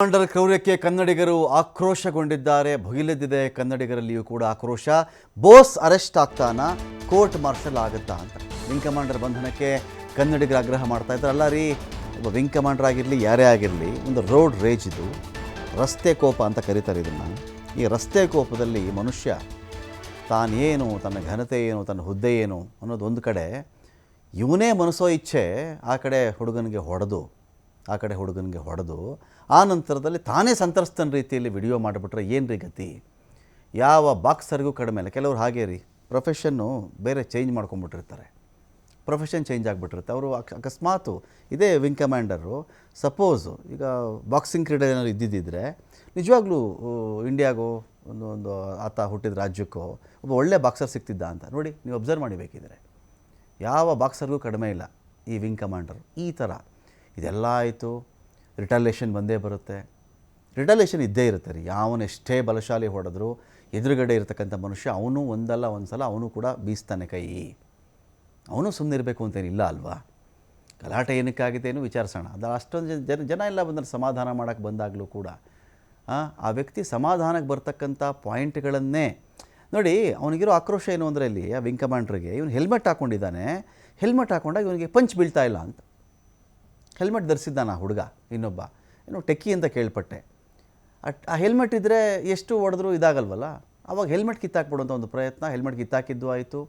Commander ಕ್ರೌರ್ಯಕ್ಕೆ ಕನ್ನಡಿಗರು ಆಕ್ರೋಶಗೊಂಡಿದ್ದಾರೆ. ಭುಗಿಲೆದ್ದಿದೆ ಕನ್ನಡಿಗರಲ್ಲಿಯೂ ಕೂಡ ಆಕ್ರೋಶ. ಬೋಸ್ ಅರೆಸ್ಟ್ ಆಗ್ತಾನ? ಕೋರ್ಟ್ ಮಾರ್ಷಲ್ ಆಗುತ್ತಾ ಅಂತ. ವಿಂಗ್ ಕಮಾಂಡರ್ ಬಂಧನಕ್ಕೆ ಕನ್ನಡಿಗರು ಆಗ್ರಹ ಮಾಡ್ತಾ ಇದ್ದಾರೆ. ಅಲ್ಲ ರೀ, ಒಬ್ಬ ವಿಂಗ್ ಕಮಾಂಡರ್ ಆಗಿರಲಿ, ಯಾರೇ ಆಗಿರಲಿ, ಒಂದು ರೋಡ್ ರೇಜ್ ಇದು. ರಸ್ತೆ ಕೋಪ ಅಂತ ಕರೀತಾರೆ ಇದನ್ನು. ಈ ರಸ್ತೆ ಕೋಪದಲ್ಲಿ ಮನುಷ್ಯ ತಾನೇನು, ತನ್ನ ಘನತೆ ಏನು, ತನ್ನ ಹುದ್ದೆ ಏನು ಅನ್ನೋದು ಒಂದು ಕಡೆ. ಇವನೇ ಮನಸ್ಸೋ ಇಚ್ಛೆ, ಆ ಕಡೆ ಹುಡುಗನಿಗೆ ಹೊಡೆದು. ಆ ಕಡೆ ಹುಡುಗನಿಗೆ ಹೊಡೆದು, ಆ ನಂತರದಲ್ಲಿ ತಾನೇ ಸಂತ್ರಸ್ತನ ರೀತಿಯಲ್ಲಿ ವಿಡಿಯೋ ಮಾಡಿಬಿಟ್ರೆ ಏನು ರೀ ಗತಿ? ಯಾವ ಬಾಕ್ಸರ್ಗೂ ಕಡಿಮೆ ಇಲ್ಲ ಕೆಲವ್ರು ಹಾಗೇ ರೀ, ಪ್ರೊಫೆಷನ್ನು ಬೇರೆ ಚೇಂಜ್ ಮಾಡ್ಕೊಂಬಿಟ್ಟಿರ್ತಾರೆ. ಪ್ರೊಫೆಷನ್ ಚೇಂಜ್ ಆಗಿಬಿಟ್ಟಿರುತ್ತೆ. ಅವರು ಅಕ್, ಅಕಸ್ಮಾತು ಇದೇ ವಿಂಗ್ ಕಮಾಂಡರು, ಸಪೋಸು ಈಗ ಬಾಕ್ಸಿಂಗ್ ಕ್ರೀಡೆ ಏನಾದ್ರು ಇದ್ದಿದ್ದಿದ್ರೆ, ನಿಜವಾಗ್ಲೂ ಇಂಡಿಯಾಗೋ ಒಂದು ಒಂದು ಆತ ಹುಟ್ಟಿದ ರಾಜ್ಯಕ್ಕೋ ಒಬ್ಬ ಒಳ್ಳೆ ಬಾಕ್ಸರ್ ಸಿಗ್ತಿದ್ದ ಅಂತ. ನೋಡಿ, ನೀವು ಅಬ್ಸರ್ವ್ ಮಾಡಿಬೇಕಿದ್ರೆ ಯಾವ ಬಾಕ್ಸರ್ಗೂ ಕಡಿಮೆ ಇಲ್ಲ ಈ ವಿಂಗ್ ಕಮಾಂಡರ್. ಈ ಥರ. ಇದೆಲ್ಲ ಆಯಿತು. ರಿಟಾಲೇಷನ್ ಬಂದೇ ಬರುತ್ತೆ. ರಿಟಾಲೇಷನ್ ಇದ್ದೇ ಇರುತ್ತೆ ರೀ. ಯಾವನೆಷ್ಟೇ ಬಲಶಾಲಿ ಹೊಡೆದ್ರು ಎದುರುಗಡೆ ಇರತಕ್ಕಂಥ ಮನುಷ್ಯ ಅವನು ಒಂದಲ್ಲ ಒಂದು ಸಲ ಅವನು ಕೂಡ ಬೀಸ್ತಾನೆ ಕೈ. ಅವನು ಸುಮ್ಮನೆ ಇರಬೇಕು ಅಂತೇನಿಲ್ಲ ಅಲ್ವಾ? ಗಲಾಟೆ ಏನಕ್ಕಾಗಿದೆ ಏನು ವಿಚಾರಿಸೋಣ. ಅದು ಅಷ್ಟೊಂದು ಜನ- ಜನ ಎಲ್ಲ ಬಂದರೆ ಸಮಾಧಾನ ಮಾಡೋಕ್ಕೆ ಬಂದಾಗಲೂ ಕೂಡ ಆ, ವ್ಯಕ್ತಿ ಸಮಾಧಾನಕ್ಕೆ ಬರ್ತಕ್ಕಂಥ ಪಾಯಿಂಟ್ಗಳನ್ನೇ ನೋಡಿ ಅವನಿಗಿರೋ ಆಕ್ರೋಶ ಏನು ಅಂದರೆ ಇಲ್ಲಿ ಆ ವಿಂಗ್ ಕಮಾಂಡ್ರಿಗೆ ಇವನು ಹೆಲ್ಮೆಟ್ ಹಾಕ್ಕೊಂಡಿದ್ದಾನೆ ಹೆಲ್ಮೆಟ್ ಹಾಕ್ಕೊಂಡಾಗ ಇವನಿಗೆ ಪಂಚ್ ಬೀಳ್ತಾ ಇಲ್ಲ ಅಂತ. ಹೆಲ್ಮೆಟ್ ಧರಿಸಿದ್ದಾನ ಹುಡುಗ, ಇನ್ನೊಬ್ಬ. ಏನೋ ಟೆಕ್ಕಿ ಅಂತ ಕೇಳ್ಪಟ್ಟೆ. ಆ ಹೆಲ್ಮೆಟ್ ಇದ್ದರೆ ಎಷ್ಟು ಹೊಡೆದ್ರೂ ಇದಾಗಲ್ವಲ್ಲ? ಅವಾಗ ಹೆಲ್ಮೆಟ್ ಕಿತ್ತಾಕ್ಬಿಡುವಂಥ ಒಂದು ಪ್ರಯತ್ನ, ಹೆಲ್ಮೆಟ್ ಕಿತ್ತಾಕಿದ್ದು ಆಯಿತು.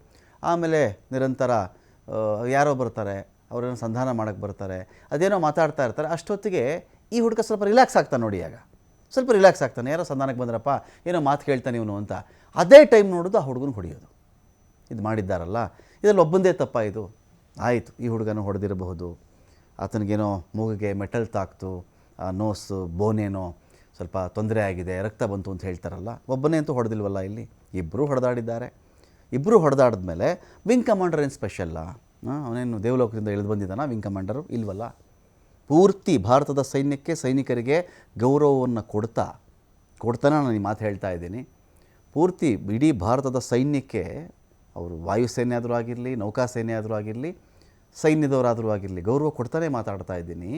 ಆಮೇಲೆ ನಿರಂತರ ಯಾರೋ ಬರ್ತಾರೆ ಅವರೇನು ಸಂಧಾನ ಮಾಡೋಕ್ಕೆ ಬರ್ತಾರೆ, ಅದೇನೋ ಮಾತಾಡ್ತಾ ಇರ್ತಾರೆ. ಅಷ್ಟೊತ್ತಿಗೆ ಈ ಹುಡುಗ ಸ್ವಲ್ಪ ರಿಲ್ಯಾಕ್ಸ್ ಆಗ್ತಾನೆ ನೋಡಿ ಆಗ ಸ್ವಲ್ಪ ರಿಲ್ಯಾಕ್ಸ್ ಆಗ್ತಾನೆ, ಯಾರೋ ಸಂಧಾನಕ್ಕೆ ಬಂದ್ರಪ್ಪ, ಏನೋ ಮಾತು ಕೇಳ್ತಾನೆ ಇವನು ಅಂತ. ಅದೇ ಟೈಮ್ ನೋಡೋದು ಆ ಹುಡುಗನ ಹೊಡೆಯೋದು. ಇದು ಮಾಡಿದ್ದಾರಲ್ಲ? ಇದರಲ್ಲಿ ಒಬ್ಬಂದೇ ತಪ್ಪ ಇದು. ಆಯಿತು, ಈ ಹುಡುಗನ ಹೊಡೆದಿರಬಹುದು. ಆತನಿಗೇನೋ ಮೂಗಿಗೆ ಮೆಟಲ್ ತಾಕ್ತು ನೋಸು, ಬೋನೇನೋ ಸ್ವಲ್ಪ ತೊಂದರೆ ಆಗಿದೆ, ರಕ್ತ ಬಂತು ಅಂತ ಹೇಳ್ತಾರಲ್ಲ, ಒಬ್ಬನೇ ಅಂತೂ ಹೊಡೆದಿಲ್ವಲ್ಲ ಇಲ್ಲಿ? ಇಬ್ಬರೂ ಹೊಡೆದಾಡಿದ್ದಾರೆ. ಇಬ್ಬರು ಹೊಡೆದಾಡಿದ್ಮೇಲೆ ವಿಂಗ್ ಕಮಾಂಡರ್ ಏನು ಸ್ಪೆಷಲ್ಲ ಅವನೇನು ದೇವಲೋಕದಿಂದ ಇಳಿದು ಬಂದಿದ್ದಾನ? ವಿಂಗ್ ಕಮಾಂಡರು ಇಲ್ವಲ್ಲ? ಪೂರ್ತಿ ಭಾರತದ ಸೈನ್ಯಕ್ಕೆ ಸೈನಿಕರಿಗೆ ಗೌರವವನ್ನು ಕೊಡ್ತಾ, ಕೊಡ್ತಾನೆ ನಾನು ಈ ಮಾತು ಹೇಳ್ತಾ ಇದ್ದೀನಿ. ಪೂರ್ತಿ ಇಡೀ ಭಾರತದ ಸೈನ್ಯಕ್ಕೆ ಅವರು ವಾಯುಸೇನೆ ಆದರೂ ಆಗಿರಲಿ, ನೌಕಾಸೇನೆ ಆದರೂ ಆಗಿರಲಿ ಸೈನ್ಯದವರಾದರೂ ಆಗಿರಲಿ, ಗೌರವ ಕೊಡ್ತಾನೆ ಮಾತಾಡ್ತಾ ಇದ್ದೀನಿ.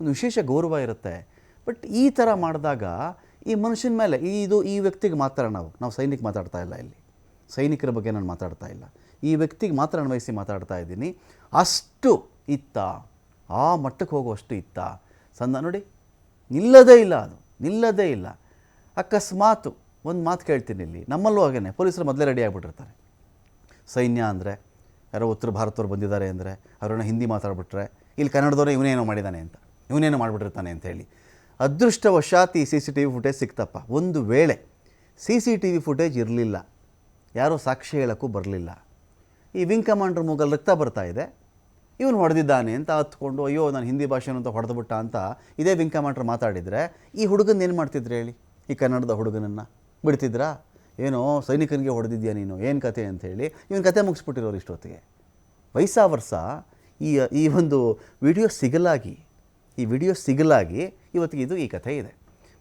ಒಂದು ವಿಶೇಷ ಗೌರವ ಇರುತ್ತೆ. ಬಟ್ ಈ ಥರ ಮಾಡಿದಾಗ ಈ ಮನುಷ್ಯನ ಮೇಲೆ ಈ ಇದು ಈ ವ್ಯಕ್ತಿಗೆ ಮಾತ್ರ ನಾವು ನಾವು ಸೈನಿಕ ಮಾತಾಡ್ತಾ ಇಲ್ಲ ಇಲ್ಲಿ. ಸೈನಿಕರ ಬಗ್ಗೆ ನಾನು ಮಾತಾಡ್ತಾ ಇಲ್ಲ. ಈ ವ್ಯಕ್ತಿಗೆ ಮಾತ್ರ ಅನ್ವಯಿಸಿ ಮಾತಾಡ್ತಾ ಇದ್ದೀನಿ. ಅಷ್ಟು ಇತ್ತ, ಆ ಮಟ್ಟಕ್ಕೆ ಹೋಗುವಷ್ಟು ಇತ್ತ. ಸಂದ, ನೋಡಿ, ನಿಲ್ಲದೇ ಇಲ್ಲ ಅದು, ನಿಲ್ಲದೇ ಇಲ್ಲ. ಅಕಸ್ಮಾತು ಒಂದು ಮಾತು ಕೇಳ್ತೀನಿ ಇಲ್ಲಿ. ನಮ್ಮಲ್ಲೂ ಹಾಗೇನೆ, ಪೊಲೀಸರು ಮೊದಲೇ ರೆಡಿ ಆಗಿಬಿಟ್ಟಿರ್ತಾರೆ. ಸೈನ್ಯ ಅಂದರೆ ಯಾರೋ ಉತ್ತರ ಭಾರತದವ್ರು ಬಂದಿದ್ದಾರೆ ಅಂದರೆ ಅವ್ರನ್ನ ಹಿಂದಿ ಮಾತಾಡ್ಬಿಟ್ರೆ, ಇಲ್ಲಿ ಕನ್ನಡದವ್ರು ಇವನೇನೋ ಮಾಡಿದ್ದಾನೆ ಅಂತ ಇವನೇನೋ ಮಾಡಿಬಿಟ್ಟಿರ್ತಾನೆ ಅಂತ ಹೇಳಿ. ಅದೃಷ್ಟವಶಾತ್ ಈ C C T V footage ಸಿಕ್ತಪ್ಪ. ಒಂದು ವೇಳೆ C C T V footage ಇರಲಿಲ್ಲ, ಯಾರೂ ಸಾಕ್ಷಿ ಹೇಳೋಕ್ಕೂ ಬರಲಿಲ್ಲ, ಈ ವಿಂಗ್ ಕಮಾಂಡರ್ ಮೂಗಲ್ಲಿ ರಕ್ತ ಬರ್ತಾ ಇದೆ, ಇವನು ಹೊಡೆದಿದ್ದಾನೆ ಅಂತ ಹತ್ಕೊಂಡು ಅಯ್ಯೋ, ನಾನು ಹಿಂದಿ ಭಾಷೆನಂತ ಅಂತ ಹೊಡೆದ್ಬಿಟ್ಟ ಅಂತ ಇದೇ ವಿಂಗ್ ಕಮಾಂಡರ್ ಮಾತಾಡಿದರೆ, ಈ ಹುಡುಗನ ಏನು ಮಾಡ್ತಿದ್ರು ಹೇಳಿ? ಈ ಕನ್ನಡದ ಹುಡುಗನನ್ನು ಬಿಡ್ತಿದ್ರಾ? ಏನೋ ಸೈನಿಕನಿಗೆ ಹೊಡೆದಿದ್ಯಾ ನೀನು? ಏನು ಕತೆ ಅಂಥೇಳಿ ಇವನು ಕತೆ ಮುಗಿಸ್ಬಿಟ್ಟಿರೋರು ಇಷ್ಟೊತ್ತಿಗೆ. ವಯಸ್ಸಾ ವರ್ಷ ಈ ಈ ಒಂದು ವಿಡಿಯೋ ಸಿಗಲಾಗಿ ಈ ವಿಡಿಯೋ ಸಿಗಲಾಗಿ ಇವತ್ತಿಗೆ ಇದು ಈ ಕಥೆ ಇದೆ.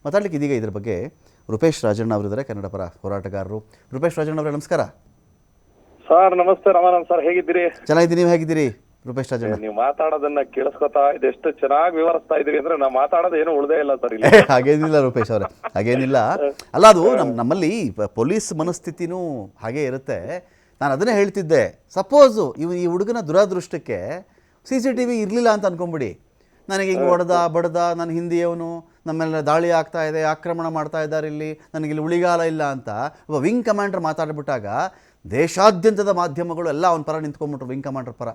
ಮಾತಾಡ್ಲಿಕ್ಕೆ ಇದೀಗ ಇದ್ರ ಬಗ್ಗೆ ರೂಪೇಶ್ ರಾಜಣ್ಣ ಅವರಿದ್ದಾರೆ ಕನ್ನಡ ಪರ ಹೋರಾಟಗಾರರು. ರೂಪೇಶ್ ರಾಜಣ್ಣ ಅವರೇ ನಮಸ್ಕಾರ. ಸರ್ ನಮಸ್ತೆ ರಮಾನಂದ್ ಸರ್ ಹೇಗಿದ್ದೀರಿ? ಚೆನ್ನಾಗಿದ್ದೀನಿ ನೀವು ಹೇಗಿದ್ದೀರಿ? ರೂಪೇಶ್ ರಾಜಣ್ಣ. ನೀವು ಮಾತಾಡೋದನ್ನ ಕೇಳಿಸ್ಕೊತಾ ಇದೆ ಎಷ್ಟು ಚೆನ್ನಾಗಿ ವಿವರಿಸ್ತಾ ಇದೀರಿ ಅಂದ್ರೆ ನಾ ಮಾತಾಡೋದು ಏನು ಉಳ್ದೇ ಇಲ್ಲ ಸರ್ ಇಲ್ಲಿ. ಹಾಗೇನಿಲ್ಲ ರೂಪೇಶ್ ಅವರೇ ಹಾಗೇನಿಲ್ಲ. ಅಲ್ಲ ಅದು ನಮ್ಮ ನಮ್ಮಲ್ಲಿ ಪೊಲೀಸ್ ಮನಸ್ಥಿತಿನೂ ಹಾಗೆ ಇರುತ್ತೆ. ನಾನು ಅದನ್ನೇ ಹೇಳ್ತಿದ್ದೆ. ಸಪೋಸು ಇವ್ ಈ ಹುಡುಗನ ದುರಾದೃಷ್ಟಕ್ಕೆ ಸಿ ಸಿ ಟಿ ವಿ ಇರಲಿಲ್ಲ ಅಂತ ಅನ್ಕೊಂಬಿಡಿ ನನಗೆ ಹಿಂಗೆ ಹೊಡೆದ ಬಡ್ದ ನನ್ನ ಹಿಂದಿಯವನು ನಮ್ಮೆಲ್ಲ ದಾಳಿ ಆಗ್ತಾ ಇದೆ ಆಕ್ರಮಣ ಮಾಡ್ತಾ ಇದ್ದಾರೆ ಇಲ್ಲಿ ನನಗಿಲ್ಲಿ ಉಳಿಗಾಲ ಇಲ್ಲ ಅಂತ ಒಬ್ಬ ವಿಂಗ್ ಕಮಾಂಡರ್ ಮಾತಾಡ್ಬಿಟ್ಟಾಗ ದೇಶಾದ್ಯಂತದ ಮಾಧ್ಯಮಗಳು ಎಲ್ಲ ಅವನ ಪರ ನಿಂತ್ಕೊಂಡ್ಬಿಟ್ರು ವಿಂಗ್ ಕಮಾಂಡರ್ ಪರ.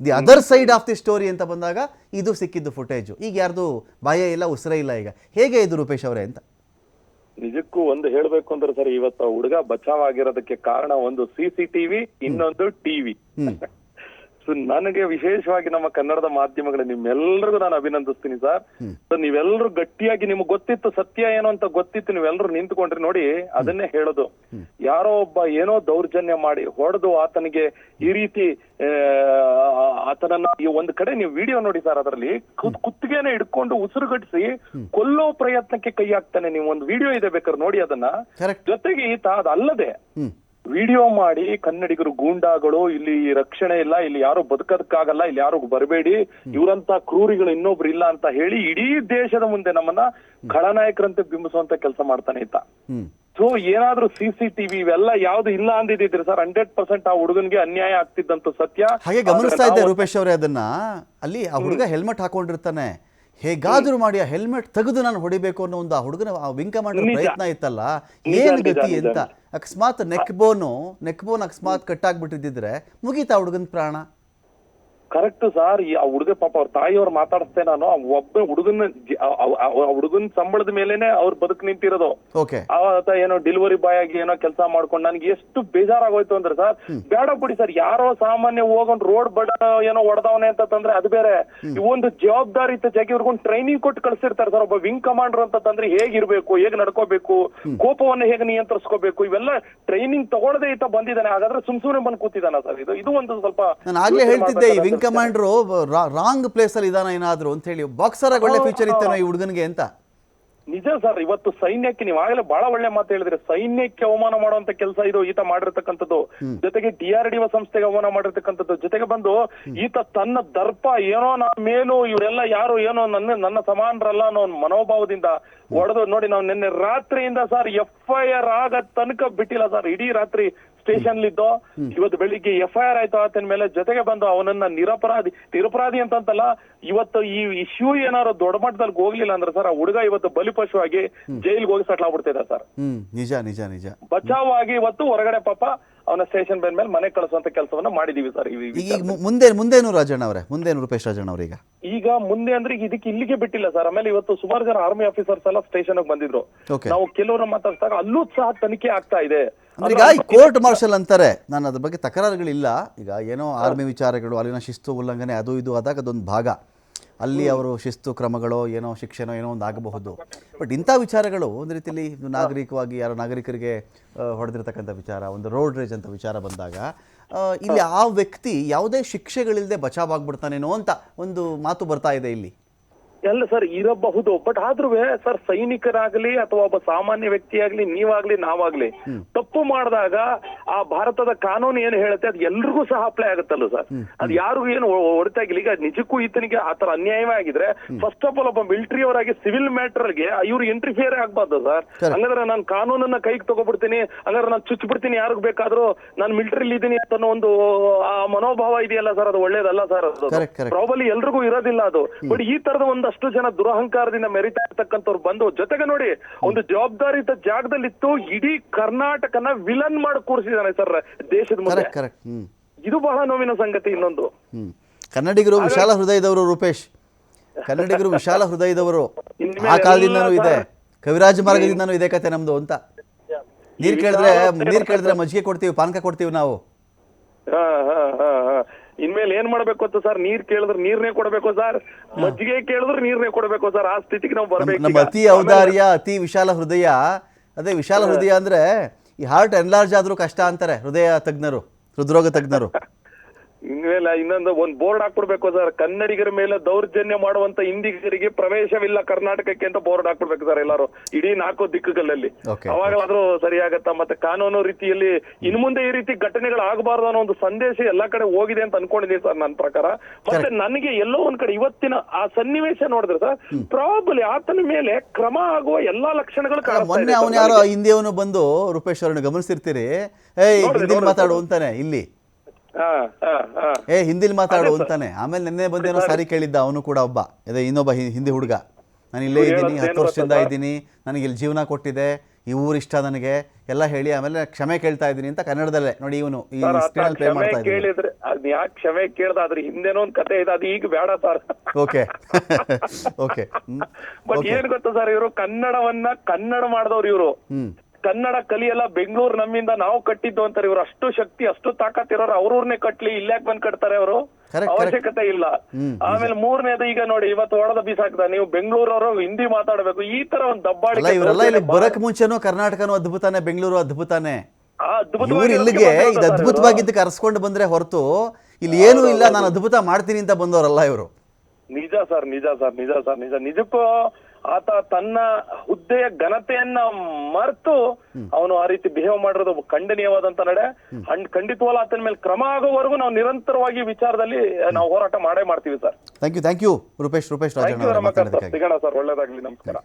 The other side of the story ಅಂತ ಬಂದಾಗ ಇದು ಸಿಕ್ಕಿದ್ದು ಫುಟೇಜು ಈಗ ಯಾರ್ದು ಭಯ ಇಲ್ಲ ಉಸಿರೇ ಇಲ್ಲ ಈಗ. ಹೇಗೆ ಇದು ರೂಪೇಶ್ ಅವರೇ ಅಂತ? ನಿಜಕ್ಕೂ ಒಂದು ಹೇಳ್ಬೇಕು ಅಂದ್ರೆ ಸರ್ ಇವತ್ತು ಹುಡುಗ ಬಚಾವ್ ಆಗಿರೋದಕ್ಕೆ ಕಾರಣ ಒಂದು ಸಿ ಸಿ ಟಿವಿ ಇನ್ನೊಂದು ಟಿವಿ ಸೊ ನನಗೆ ವಿಶೇಷವಾಗಿ ನಮ್ಮ ಕನ್ನಡದ ಮಾಧ್ಯಮಗಳ ನಿಮ್ಮೆಲ್ಲರಿಗೂ ನಾನು ಅಭಿನಂದಿಸ್ತೀನಿ ಸರ್. ಸೊ ನೀವೆಲ್ಲರೂ ಗಟ್ಟಿಯಾಗಿ ನಿಮ್ಗೆ ಗೊತ್ತಿತ್ತು ಸತ್ಯ ಏನು ಅಂತ ಗೊತ್ತಿತ್ತು ನೀವೆಲ್ಲರೂ ನಿಂತ್ಕೊಂಡ್ರಿ ನೋಡಿ ಅದನ್ನೇ ಹೇಳೋದು. ಯಾರೋ ಒಬ್ಬ ಏನೋ ದೌರ್ಜನ್ಯ ಮಾಡಿ ಹೊಡೆದು ಆತನಿಗೆ ಈ ರೀತಿ ಆತನನ್ನ ಈ ಒಂದ್ ಕಡೆ ನೀವು ವಿಡಿಯೋ ನೋಡಿ ಸರ್ ಅದರಲ್ಲಿ ಕುತ್ತಿಗೆನ ಹಿಡ್ಕೊಂಡು ಉಸಿರುಗಟ್ಟಿಸಿ ಕೊಲ್ಲೋ ಪ್ರಯತ್ನಕ್ಕೆ ಕೈ ಹಾಕ್ತಾನೆ. ನೀವು ಒಂದು ವಿಡಿಯೋ ಇದೆ ಬೇಕಾದ್ರೆ ನೋಡಿ ಅದನ್ನ. ಜೊತೆಗೆ ಈತ ಅದಲ್ಲದೆ ವಿಡಿಯೋ ಮಾಡಿ ಕನ್ನಡಿಗರು ಗೂಂಡಾಗಳು ಇಲ್ಲಿ ರಕ್ಷಣೆ ಇಲ್ಲ ಇಲ್ಲಿ ಯಾರು ಬದುಕೋದಕ್ಕಾಗಲ್ಲ ಇಲ್ಲಿ ಯಾರು ಬರಬೇಡಿ ಇವರಂತ ಕ್ರೂರಿಗಳು ಇನ್ನೊಬ್ರು ಇಲ್ಲ ಅಂತ ಹೇಳಿ ಇಡೀ ದೇಶದ ಮುಂದೆ ನಮ್ಮನ್ನ ಖಳನಾಯಕರಂತೆ ಬಿಂಬಿಸುವಂತ ಕೆಲಸ ಮಾಡ್ತಾನೆ ಇದ್ದ. ಸೊ ಏನಾದ್ರೂ ಸಿ ಸಿ ಟಿವಿ ಇವೆಲ್ಲ ಯಾವ್ದು ಇಲ್ಲ ಅಂದಿದ್ರೆ ಸರ್ ಹಂಡ್ರೆಡ್ ಪರ್ಸೆಂಟ್ ಆ ಹುಡುಗನ್ಗೆ ಅನ್ಯಾಯ ಆಗ್ತಿದ್ದಂತ ಸತ್ಯ. ಹಾಗೆ ಗಮನಿಸ್ತಾ ಇದ್ದೆ ರೂಪೇಶ್ ಅವರೇ ಅದನ್ನ. ಅಲ್ಲಿ ಆ ಹುಡುಗ ಹೆಲ್ಮೆಟ್ ಹಾಕೊಂಡಿರ್ತಾನೆ. ಹೇಗಾದ್ರೂ ಮಾಡಿ ಆ ಹೆಲ್ಮೆಟ್ ತೆಗೆದು ನಾನು ಹೊಡಿಬೇಕು ಅನ್ನೋ ಒಂದು ಆ ಹುಡುಗನ ಆ ವಿಂಕ ಮಾಡೋ ಪ್ರಯತ್ನ ಇತ್ತಲ್ಲ? ಏನ್ ಗತಿ. ಅಂತ? ಅಕಸ್ಮಾತ್ ನೆಕ್ ಬೋನು ನೆಕ್ ಬೋನ್ ಅಕಸ್ಮಾತ್ ಕಟ್ಟಾಗ್ಬಿಟ್ಟಿದ್ರೆ ಮುಗೀತಾ ಹುಡುಗನ ಪ್ರಾಣ? ಕರೆಕ್ಟ್ ಸರ್ ಆ ಹುಡುಗ ಪಾಪ ಅವ್ರ ತಾಯಿಯವ್ರು ಮಾತಾಡಿಸ್ತೇ ನಾನು ಒಬ್ಬ ಹುಡುಗನ ಹುಡುಗನ್ ಸಂಬಳದ ಮೇಲೆನೆ ಅವ್ರ ಬದುಕು ನಿಂತಿರೋದು. ಆತ ಏನೋ ಡೆಲಿವರಿ ಬಾಯ್ ಆಗಿ ಏನೋ ಕೆಲಸ ಮಾಡ್ಕೊಂಡು ನನ್ಗೆ ಎಷ್ಟು ಬೇಜಾರಾಗೋಯ್ತು ಅಂದ್ರೆ ಸರ್ ಬೇಡ ಬಿಡಿ ಸರ್ ಯಾರೋ ಸಾಮಾನ್ಯ ಹೋಗೊಂಡ್ ರೋಡ್ ಬಡ ಏನೋ ಹೊಡೆದವನೆ ಅಂತಂದ್ರೆ ಅದು ಬೇರೆ. ಈ ಒಂದು ಜವಾಬ್ದಾರಿತ ಜಾಗಿ ಇವ್ರಿಗೊಂದು ಟ್ರೈನಿಂಗ್ ಕೊಟ್ಟು ಕಳ್ಸಿರ್ತಾರೆ ಸರ್ ಒಬ್ಬ ವಿಂಗ್ ಕಮಾಂಡರ್ ಅಂತಂದ್ರೆ ಹೇಗಿರ್ಬೇಕು ಹೇಗ್ ನಡ್ಕೋಬೇಕು ಕೋಪವನ್ನ ಹೇಗೆ ನಿಯಂತ್ರಿಸ್ಕೋಬೇಕು ಇವೆಲ್ಲ ಟ್ರೈನಿಂಗ್ ತಗೊಳ್ಳದೆ ಇತ್ತ ಬಂದಿದ್ದಾನೆ ಹಾಗಾದ್ರೆ ಸುಮ್ ಸುಮ್ನೆ ಬಂದ್ ಕೂತಿದ್ದಾನ ಸರ್ ಇದು. ಇದು ಒಂದು ಸ್ವಲ್ಪ ನಾನು ಆಗ್ಲೇ ಹೇಳ್ತಿದ್ದೆ ಈ ಕಮಾಂಡ್ರು ರಾಂಗ್ ಪ್ಲೇಸ್ ಅಲ್ಲಿ ಇದಾನ ಏನಾದ್ರು ಅಂತ ಹೇಳಿ ಬಾಕ್ಸರ್ ಒಳ್ಳೆ ಫ್ಯೂಚರ್ ಇತ್ತೇನೋ ಈ ಹುಡುಗನಿಗೆ ಅಂತ? ನಿಜ ಸರ್ ಇವತ್ತು ಸೈನ್ಯಕ್ಕೆ ನೀವು ಆಗಲೇ ಬಹಳ ಒಳ್ಳೆ ಮಾತು ಹೇಳಿದ್ರೆ. ಸೈನ್ಯಕ್ಕೆ ಅವಮಾನ ಮಾಡುವಂತ ಕೆಲಸ ಇದು ಈತ ಮಾಡಿರ್ತಕ್ಕಂಥದ್ದು. ಜೊತೆಗೆ ಡಿ ಆರ್ ಡಿ ಒ ಸಂಸ್ಥೆಗೆ ಅವಮಾನ ಮಾಡಿರ್ತಕ್ಕಂಥದ್ದು. ಜೊತೆಗೆ ಬಂದು ಈತ ತನ್ನ ದರ್ಪ ಏನೋ ನಾ ಮೇಲು ಇವರೆಲ್ಲ ಯಾರು ಏನೋ ನನ್ನ ನನ್ನ ಸಮಾನರಲ್ಲ ಅನ್ನೋ ಒಂದ್ ಮನೋಭಾವದಿಂದ ಹೊಡೆದು ನೋಡಿ ನಾವು ನಿನ್ನೆ ರಾತ್ರಿಯಿಂದ ಸರ್ ಎಫ್ ಐ ಆರ್ ಆಗ ತನಕ ಬಿಟ್ಟಿಲ್ಲ ಸರ್. ಇಡೀ ರಾತ್ರಿ ಸ್ಟೇಷನ್ ಇದ್ದೋ ಇವತ್ತು ಬೆಳಿಗ್ಗೆ ಎಫ್ ಐ ಆರ್ ಆಯ್ತು ಆತನ ಮೇಲೆ ಜೊತೆಗೆ ಬಂದು ಅವನನ್ನ ನಿರಪರಾಧಿ ನಿರಪರಾಧಿ ಅಂತಂತಲ್ಲ ಇವತ್ತು ಈ ಇಶ್ಯೂ ಏನಾದ್ರು ದೊಡ್ಡ ಮಟ್ಟದಲ್ಲಿ ಹೋಗ್ಲಿಲ್ಲ ಅಂದ್ರೆ ಸರ್ ಆ ಹುಡುಗ ಇವತ್ತು ಬಲಿಪಶು ಆಗಿ ಜೈಲ್ಗೆ ಹೋಗಿ ಸೆಟ್ಲ್ ಆಗ್ಬಿಡ್ತಿದ್ದ ಸರ್. ನಿಜ ನಿಜ ನಿಜ. ಬಚಾವ್ ಆಗಿ ಇವತ್ತು ಹೊರಗಡೆ ಪಾಪ ಅವನ ಸ್ಟೇಷನ್ ಬಂದ ಮೇಲೆ ಮನೆ ಕಳಿಸುವಂತ ಕೆಲಸವನ್ನ ಮಾಡಿದೀವಿ ಸರ್ ಈಗ. ಮುಂದೆ ಮುಂದೇನು ರಾಜಣ್ಣ ಅವರೇ? ಮುಂದೇನು ರೂಪೇಶ್ ರಾಜಣ್ಣ ಅವರೀಗ ಈಗ? ಮುಂದೆ ಅಂದ್ರೆ ಈಗ ಇದಕ್ಕೆ ಇಲ್ಲಿಗೆ ಬಿಟ್ಟಿಲ್ಲ ಸರ್ ಆಮೇಲೆ ಇವತ್ತು ಸುಮಾರು ಜನ ಆರ್ಮಿ ಆಫೀಸರ್ಸ್ ಎಲ್ಲ ಸ್ಟೇಷನ್ ಬಂದಿದ್ರು. ನಾವು ಕೆಲವರ ಮಾತಾಡ್ತಾರೆ ಅಲ್ಲೂ ಸಹ ತನಿಖೆ ಆಗ್ತಾ ಇದೆ. ಈಗ ಈ ಕೋರ್ಟ್ ಮಾರ್ಷಲ್ ಅಂತಾರೆ. ನಾನು ಅದ್ರ ಬಗ್ಗೆ ತಕರಾರುಗಳಿಲ್ಲ. ಈಗ ಏನೋ ಆರ್ಮಿ ವಿಚಾರಗಳು ಅಲ್ಲಿನ ಶಿಸ್ತು ಉಲ್ಲಂಘನೆ ಅದು ಇದು ಆದಾಗ ಅದೊಂದು ಭಾಗ. ಅಲ್ಲಿ ಅವರು ಶಿಸ್ತು ಕ್ರಮಗಳು ಏನೋ ಶಿಕ್ಷಣ ಏನೋ ಒಂದು ಆಗಬಹುದು. ಬಟ್ ಇಂಥ ವಿಚಾರಗಳು ಒಂದು ರೀತಿಯಲ್ಲಿ ನಾಗರಿಕವಾಗಿ ಯಾರೋ ನಾಗರಿಕರಿಗೆ ಹೊಡೆದಿರ್ತಕ್ಕಂಥ ವಿಚಾರ, ಒಂದು ರೋಡ್ ರೇಜ್ ಅಂತ ವಿಚಾರ ಬಂದಾಗ ಇಲ್ಲಿ ಆ ವ್ಯಕ್ತಿ ಯಾವುದೇ ಶಿಕ್ಷೆಗಳಿಲ್ಲದೆ ಬಚಾವಾಗ್ಬಿಡ್ತಾನೇನೋ ಅಂತ ಒಂದು ಮಾತು ಬರ್ತಾ ಇದೆ ಇಲ್ಲಿ. ಎಲ್ಲ ಸರ್ ಇರಬಹುದು ಬಟ್ ಆದ್ರೂ ಸರ್ ಸೈನಿಕರಾಗ್ಲಿ ಅಥವಾ ಒಬ್ಬ ಸಾಮಾನ್ಯ ವ್ಯಕ್ತಿಯಾಗ್ಲಿ ನೀವಾಗ್ಲಿ ನಾವಾಗ್ಲಿ ತಪ್ಪು ಮಾಡಿದಾಗ ಆ ಭಾರತದ ಕಾನೂನು ಏನು ಹೇಳುತ್ತೆ ಅದು ಎಲ್ರಿಗೂ ಸಹ ಅಪ್ಲೈ ಆಗುತ್ತಲ್ಲ ಸರ್? ಅದು ಯಾರಿಗೂ ಏನು ಹೊರತಾಗಿಲ್ಲ ಈಗ ನಿಜಕ್ಕೂ ಈತನಿಗೆ ಆತರ ಅನ್ಯಾಯವೇ ಆಗಿದ್ರೆ ಫಸ್ಟ್ ಆಫ್ ಆಲ್ ಒಬ್ಬ ಮಿಲಿಟರಿ ಅವರಾಗಿ ಸಿವಿಲ್ ಮ್ಯಾಟರ್ಗೆ ಇವ್ರು ಇಂಟರ್ಫಿಯರ್ ಆಗ್ಬಾರ್ದು ಸರ್. ಹಂಗಾದ್ರೆ ನಾನು ಕಾನೂನನ್ನ ಕೈಗೆ ತಗೊಬಿಡ್ತೀನಿ ಹಂಗಾದ್ರೆ ನಾನು ಚುಚ್ಚಿಬಿಡ್ತೀನಿ ಯಾರಿಗ್ ಬೇಕಾದ್ರೂ ನಾನು ಮಿಲಿಟರಿಲಿ ಇದ್ದೀನಿ ಅಂತ ಅನ್ನೋ ಒಂದು ಆ ಮನೋಭಾವ ಇದೆಯಲ್ಲ ಸರ್ ಅದು ಒಳ್ಳೇದಲ್ಲ ಸರ್ ಅದು. ಪ್ರಾಬಲಿ ಎಲ್ರಿಗೂ ಇರೋದಿಲ್ಲ ಅದು. ಬಟ್ ಈ ತರದ ಒಂದಷ್ಟು ಜನ ದುರಹಂಕಾರದಿಂದ ಮೆರಿತಾ ಇರ್ತಕ್ಕಂಥವ್ರು ಬಂದು ಜೊತೆಗೆ ನೋಡಿ ಒಂದು ಜವಾಬ್ದಾರಿತ ಜಾಗದಲ್ಲಿತ್ತು ಇಡೀ ಕರ್ನಾಟಕನ ವಿಲನ್ ಮಾಡಿ ಕೂರಿಸಿದಾನೆ ಸರ್ ದೇಶದ ಮುಂದೆ. ಇದು ಬಹಳ ನೋವಿನ ಸಂಗತಿ ಇನ್ನೊಂದು. ಕನ್ನಡಿಗರು ವಿಶಾಲ ಹೃದಯದವರು ರೂಪೇಶ್. ಕನ್ನಡಿಗರು ವಿಶಾಲ ಹೃದಯದವರು. ಆ ಕಾಲದಿಂದನೂ ಇದೆ. ಕವಿರಾಜ ಮಾರ್ಗದಿಂದನೂ ಇದೆ ಕತೆ ನಮ್ದು ಅಂತ. ನೀರ್ ಕೇಳಿದ್ರೆ ನೀರ್ ಕೇಳಿದ್ರೆ ಮಜ್ಜಿಗೆ ಕೊಡ್ತೀವಿ ಪಾನಕ ಕೊಡ್ತೀವಿ ನಾವು. ಹಾ ಹಾ ಹಾ ಹಾ. ಇನ್ಮೇಲೆ ಏನ್ ಮಾಡ್ಬೇಕು ಅಂತ ಸರ್? ನೀರ್ ಕೇಳಿದ್ರೆ ನೀರ್ನೇ ಕೊಡ್ಬೇಕು ಸರ್. ಮಜ್ಜಿಗೆ ಕೇಳಿದ್ರೆ ನೀರ್ನೇ ಕೊಡ್ಬೇಕು ಸರ್. ಆ ಸ್ಥಿತಿಗೆ ನಾವು ಬರ್ಬೇಕು ನಮ್ಮ ಅತಿ ಔದಾರ್ಯ ಅತಿ ವಿಶಾಲ ಹೃದಯ. ಅದೇ ವಿಶಾಲ ಹೃದಯ ಅಂದ್ರೆ ಈ ಹಾರ್ಟ್ ಎನ್ಲಾರ್ಜ್ ಆದ್ರೂ ಕಷ್ಟ ಅಂತಾರೆ ಹೃದಯ ತಜ್ಞರು ಹೃದ್ರೋಗ ತಜ್ಞರು. ಇನ್ಮೇಲೆ ಇನ್ನೊಂದು ಒಂದ್ ಬೋರ್ಡ್ ಹಾಕ್ಬಿಡ್ಬೇಕು ಸರ್. ಕನ್ನಡಿಗರ ಮೇಲೆ ದೌರ್ಜನ್ಯ ಮಾಡುವಂತ ಹಿಂದಿಗರಿಗೆ ಪ್ರವೇಶವಿಲ್ಲ ಕರ್ನಾಟಕಕ್ಕೆ ಅಂತ ಬೋರ್ಡ್ ಹಾಕ್ಬಿಡ್ಬೇಕು ಸರ್ ಎಲ್ಲರೂ. ಇಡೀ ನಾಲ್ಕು ದಿಕ್ಕುಗಳಲ್ಲಿ. ಅವಾಗಲಾದ್ರೂ ಸರಿಯಾಗತ್ತ? ಮತ್ತೆ ಕಾನೂನು ರೀತಿಯಲ್ಲಿ ಇನ್ ಮುಂದೆ ಈ ರೀತಿ ಘಟನೆಗಳು ಆಗಬಾರ್ದು ಅನ್ನೋ ಒಂದು ಸಂದೇಶ ಎಲ್ಲಾ ಕಡೆ ಹೋಗಿದೆ ಅಂತ ಅನ್ಕೊಂಡಿದ್ದೀನಿ ಸರ್ ನನ್ನ ಪ್ರಕಾರ. ಮತ್ತೆ ನನಗೆ ಎಲ್ಲೋ ಒಂದ್ ಕಡೆ ಇವತ್ತಿನ ಆ ಸನ್ನಿವೇಶ ನೋಡಿದ್ರೆ ಸರ್ ಪ್ರಾಬಲಿ ಆತನ ಮೇಲೆ ಕ್ರಮ ಆಗುವ ಎಲ್ಲಾ ಲಕ್ಷಣಗಳು ಮೊನ್ನೆ ಅವನು ಯಾರೋ. ಹಿಂದಿಯವನು ಬಂದು ರೂಪೇಶ್ ಅವರನ್ನು ಗಮನಿಸಿರ್ತೀರಿ. ಏಯ್ ಮಾತಾಡು ಅಂತಾನೆ ಇಲ್ಲಿ. ಏ ಹಿಂದಿಲ್ ಮಾತಾಡು. ಅಂತಾನೆ. ಆಮೇಲೆ ನಿನ್ನೆ ಬಂದೇನೋ ಸಾರಿ ಕೇಳಿದ್ದ ಅವನು ಕೂಡ ಒಬ್ಬ. ಅದೇ ಇನ್ನೊಬ್ಬ ಹಿಂದಿ ಹುಡುಗ. ನಾನು ಇಲ್ಲೇ ಇದ್ದೀನಿ ಹತ್ತು ವರ್ಷದಿಂದ? ಇದ್ದೀನಿ. ನನಗೆ ಇಲ್ಲಿ ಜೀವನ ಕೊಟ್ಟಿದೆ. ಈ ಊರು ಇಷ್ಟ ನನಗೆ. ಎಲ್ಲ ಹೇಳಿ ಆಮೇಲೆ ಕ್ಷಮೆ ಕೇಳ್ತಾ ಇದ್ದೀನಿ ಅಂತ ಕನ್ನಡದಲ್ಲೇ. ನೋಡಿ ಇವನು ಈ ಸ್ಕ್ರೀನಲ್ಲಿ ಪ್ಲೇ ಮಾಡ್ತಾ ಕೇಳಿದ್ರೆ ಅದ್ ಯಾಕೆ ಕ್ಷಮೆ ಕೇಳ್ದ ಅದ್ರ ಹಿಂದೆನೋ ಒಂದ್ ಕತೆ ಇದೆ ಅದು ಈಗ ಬೇಡ ಸರ್. ಓಕೆ. ಓಕೆ. ಬಟ್ ಏನ್ ಗೊತ್ತಾ ಸರ್ ಇವರು? ಕನ್ನಡವನ್ನ ಕನ್ನಡ ಮಾಡಿದವ್ರು ಇವರು. ಹ್ಮ್. ಕನ್ನಡ ಕಲಿಯಲ್ಲ ಬೆಂಗಳೂರು ನಮ್ಮಿಂದ ನಾವು ಕಟ್ಟಿದ್ದು ಅಂತಾರೆ ಇವರು. ಅಷ್ಟು ಶಕ್ತಿ ಅಷ್ಟು ತಾಕತ್ ಇರೋರು ಅವ್ರೂರ್ನೇ ಕಟ್ಲಿ ಇಲ್ಯಾಕ್ ಬಂದ್ ಕಟ್ತಾರೆ ಅವರು? ಅವಶ್ಯಕತೆ ಇಲ್ಲ. ಆಮೇಲೆ ಮೂರನೇದು ಈಗ ನೋಡಿ ಇವತ್ತು ಒಳದ ಬೀಸಾಕ್ದ ನೀವು ಬೆಂಗಳೂರವರು ಹಿಂದಿ ಮಾತಾಡಬೇಕು. ಈ ತರ ಒಂದು ದಬ್ಬಾಳಿಕೆ ಇವರೆಲ್ಲ ಇಲ್ಲಿ ಬರಕ್ ಮುಂಚೆನೂ ಕರ್ನಾಟಕನೂ ಅದ್ಭುತಾನೆ ಬೆಂಗಳೂರು ಅದ್ಭುತಾನೆ. ಇವ್ರು ಇಲ್ಲಿಗೆ ಇದು ಅದ್ಭುತವಾಗಿದ್ದಕ್ಕೆ ಕರೆಸ್ಕೊಂಡು ಬಂದ್ರೆ ಹೊರತು ಇಲ್ಲಿ ಏನೂ ಇಲ್ಲ ನಾನು ಅದ್ಭುತ ಮಾಡ್ತೀನಿ ಅಂತ ಬಂದವರಲ್ಲ ಇವರು. ನಿಜ ಸರ್ ನಿಜ ಸರ್ ನಿಜ ಸರ್ ನಿಜ. ನಿಜಕ್ಕೂ ಆತ ತನ್ನ ಹುದ್ದೆಯ ಘನತೆಯನ್ನ ಮರೆತು ಅವನು ಆ ರೀತಿ ಬಿಹೇವ್ ಮಾಡಿರೋದು ಖಂಡನೀಯವಾದಂತ ನಡೆ. ಹಣ್- ಖಂಡಿತವಲ್ಲ ಆತನ ಮೇಲೆ ಕ್ರಮ ಆಗೋವರೆಗೂ ನಾವು ನಿರಂತರವಾಗಿ ವಿಚಾರದಲ್ಲಿ ನಾವು ಹೋರಾಟ ಮಾಡೇ ಮಾಡ್ತೀವಿ sir. Thank you thank you Rupesh Rupesh ಸಿಗೋಣ ಸರ್. ಒಳ್ಳೇದಾಗ್ಲಿ ನಮಸ್ಕಾರ.